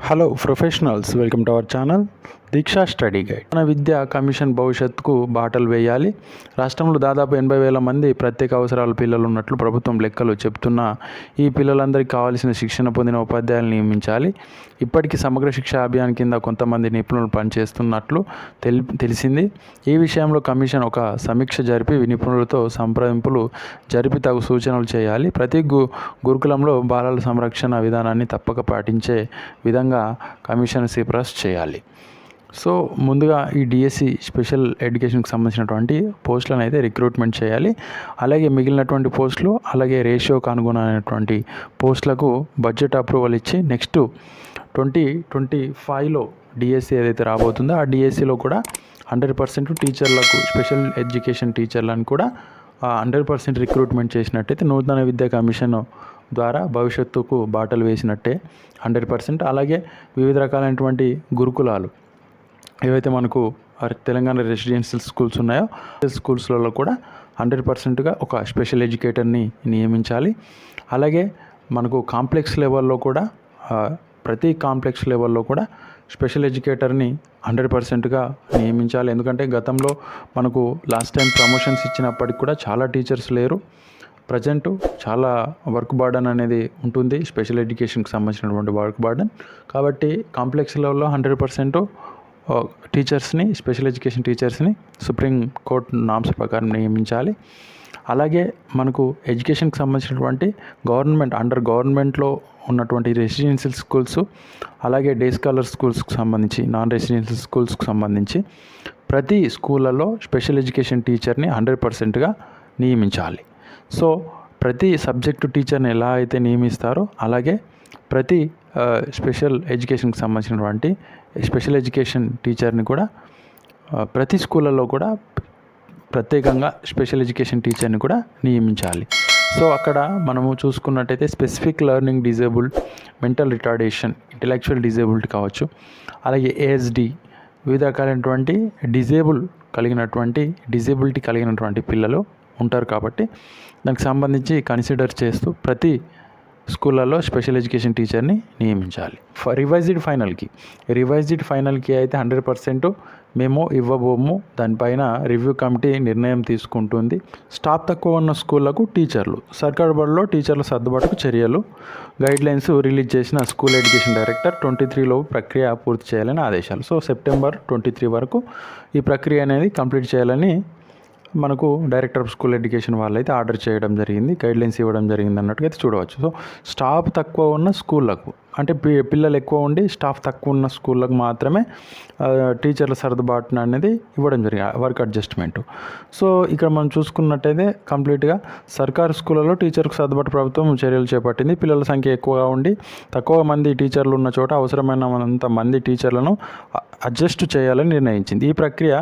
Hello professionals welcome to our channel Deeksha study guide. మన విద్య commission భవిష్యత్తుకు బాటలు వేయాలి. రాష్ట్రంలో దాదాపు ఎనభై వేల మంది ప్రత్యేక అవసరాల పిల్లలు ఉన్నట్లు ప్రభుత్వం లెక్కలు చెప్తున్న ఈ పిల్లలందరికీ కావాల్సిన శిక్షణ పొందిన ఉపాధ్యాయులు నియమించాలి. ఇప్పటికీ సమగ్ర శిక్ష అభియాన్ కింద కొంతమంది నిపుణులు పనిచేస్తున్నట్లు తెలి తెలిసింది. ఈ విషయంలో కమిషన్ ఒక సమీక్ష జరిపి నిపుణులతో సంప్రదింపులు జరిపి తగు సూచనలు చేయాలి. ప్రతి గు గురుకులంలో బాలల సంరక్షణ విధానాన్ని తప్పక పాటించే విధంగా కమిషన్ సిఫారసు చేయాలి. సో ముందుగా ఈ డిఎస్సి స్పెషల్ ఎడ్యుకేషన్కి సంబంధించినటువంటి పోస్టులను అయితే రిక్రూట్మెంట్ చేయాలి. అలాగే మిగిలినటువంటి పోస్టులు అలాగే రేషియోకు అనుగుణమైనటువంటి పోస్టులకు బడ్జెట్ అప్రూవల్ ఇచ్చి నెక్స్ట్ ట్వంటీ ట్వంటీ ఫైవ్లో డిఎస్సి ఏదైతే రాబోతుందో ఆ డిఎస్సిలో కూడా హండ్రెడ్ పర్సెంట్ టీచర్లకు స్పెషల్ ఎడ్యుకేషన్ టీచర్లను కూడా హండ్రెడ్ పర్సెంట్ రిక్రూట్మెంట్ చేసినట్టయితే నూతన విద్యా కమిషన్ ద్వారా భవిష్యత్తుకు బాటలు వేసినట్టే హండ్రెడ్ పర్సెంట్. అలాగే వివిధ రకాలైనటువంటి గురుకులాలు ఏవైతే మనకు తెలంగాణ రెసిడెన్షియల్ స్కూల్స్ ఉన్నాయో స్కూల్స్లలో కూడా హండ్రెడ్ పర్సెంట్గా ఒక స్పెషల్ ఎడ్యుకేటర్ని నియమించాలి. అలాగే మనకు కాంప్లెక్స్ లెవెల్లో కూడా ప్రతి కాంప్లెక్స్ లెవెల్లో కూడా స్పెషల్ ఎడ్యుకేటర్ని హండ్రెడ్ పర్సెంట్గా నియమించాలి. ఎందుకంటే గతంలో మనకు లాస్ట్ టైం ప్రమోషన్స్ ఇచ్చినప్పటికి కూడా చాలా టీచర్స్ లేరు. ప్రజెంట్ చాలా వర్క్ బర్డన్ అనేది ఉంటుంది. స్పెషల్ ఎడ్యుకేషన్కి సంబంధించినటువంటి వర్క్ బర్డన్. కాబట్టి కాంప్లెక్స్ లెవెల్లో హండ్రెడ్ పర్సెంట్ టీచర్స్ని స్పెషల్ ఎడ్యుకేషన్ టీచర్స్ని సుప్రీం కోర్ట్ నామ్స్ ప్రకారం నియమించాలి. అలాగే మనకు ఎడ్యుకేషన్కి సంబంధించినటువంటి గవర్నమెంట్ అండర్ గవర్నమెంట్లో ఉన్నటువంటి రెసిడెన్షియల్ స్కూల్స్ అలాగే డే స్కాలర్ స్కూల్స్కి సంబంధించి నాన్ రెసిడెన్షియల్ స్కూల్స్కి సంబంధించి ప్రతి స్కూళ్ళలో స్పెషల్ ఎడ్యుకేషన్ టీచర్ని హండ్రెడ్ పర్సెంట్గా నియమించాలి. సో ప్రతి సబ్జెక్టు టీచర్ని ఎలా అయితే నియమిస్తారో అలాగే ప్రతి స్పెషల్ ఎడ్యుకేషన్కి సంబంధించినటువంటి స్పెషల్ ఎడ్యుకేషన్ టీచర్ని కూడా ప్రతి స్కూళ్ళలో కూడా ప్రత్యేకంగా స్పెషల్ ఎడ్యుకేషన్ టీచర్ని కూడా నియమించాలి. సో అక్కడ మనము చూసుకున్నట్టయితే specific learning disable mental retardation intellectual disability కావచ్చు. అలాగే ఏఎస్డి వివిధ రకాలైనటువంటి డిజేబుల్ కలిగినటువంటి డిజేబిలిటీ కలిగినటువంటి పిల్లలు ఉంటారు కాబట్టి దానికి సంబంధించి కన్సిడర్ చేస్తూ ప్రతి స్కూళ్ళలో స్పెషల్ ఎడ్యుకేషన్ టీచర్ని నియమించాలి. ఫ రివైజ్డ్ ఫైనల్కి. రివైజ్డ్ ఫైనల్కి అయితే హండ్రెడ్ పర్సెంట్ మేము ఇవ్వబోము. దానిపైన రివ్యూ కమిటీ నిర్ణయం తీసుకుంటుంది. స్టాఫ్ తక్కువ ఉన్న స్కూళ్ళకు టీచర్లు. సర్కార్ బడిలో టీచర్ల సర్దుబాటుకు చర్యలు. గైడ్లైన్స్ రిలీజ్ చేసిన స్కూల్ ఎడ్యుకేషన్ డైరెక్టర్ ట్వంటీ త్రీలో ప్రక్రియ పూర్తి చేయాలని ఆదేశాలు. సో సెప్టెంబర్ ట్వంటీ త్రీ వరకు ఈ ప్రక్రియ అనేది కంప్లీట్ చేయాలని మనకు డైరెక్టర్ ఆఫ్ స్కూల్ ఎడ్యుకేషన్ వాళ్ళైతే ఆర్డర్ చేయడం జరిగింది గైడ్లైన్స్ ఇవ్వడం జరిగింది అన్నట్టుగా అయితే చూడవచ్చు. సో స్టాఫ్ తక్కువ ఉన్న స్కూళ్ళకు అంటే పి- పిల్లలు ఎక్కువ ఉండి స్టాఫ్ తక్కువ ఉన్న స్కూళ్ళకు మాత్రమే టీచర్ల సర్దుబాటున అనేది ఇవ్వడం జరిగింది వర్క్ అడ్జస్ట్మెంట్. సో ఇక్కడ మనం చూసుకున్నట్టయితే కంప్లీట్గా సర్కారు స్కూళ్ళలో టీచర్కు సర్దుబాటు ప్రభుత్వం చర్యలు చేపట్టింది. పిల్లల సంఖ్య ఎక్కువగా ఉండి తక్కువ మంది టీచర్లు ఉన్న చోట అవసరమైన అంత మంది టీచర్లను అడ్జస్ట్ చేయాలని నిర్ణయించింది. ఈ ప్రక్రియ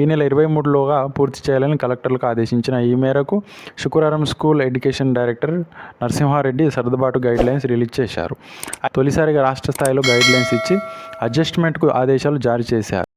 ఈ నెల ఇరవై మూడులోగా పూర్తి చేయాలని కలెక్టర్లకు ఆదేశించిన ఈ మేరకు శుక్రవారం స్కూల్ ఎడ్యుకేషన్ డైరెక్టర్ నరసింహారెడ్డి సర్దుబాటు గైడ్లైన్స్ రిలీజ్ చేశారు. తొలిసారిగా రాష్ట్ర స్థాయిలో గైడ్లైన్స్ ఇచ్చి అడ్జస్ట్మెంట్కు ఆదేశాలు జారీ చేశారు.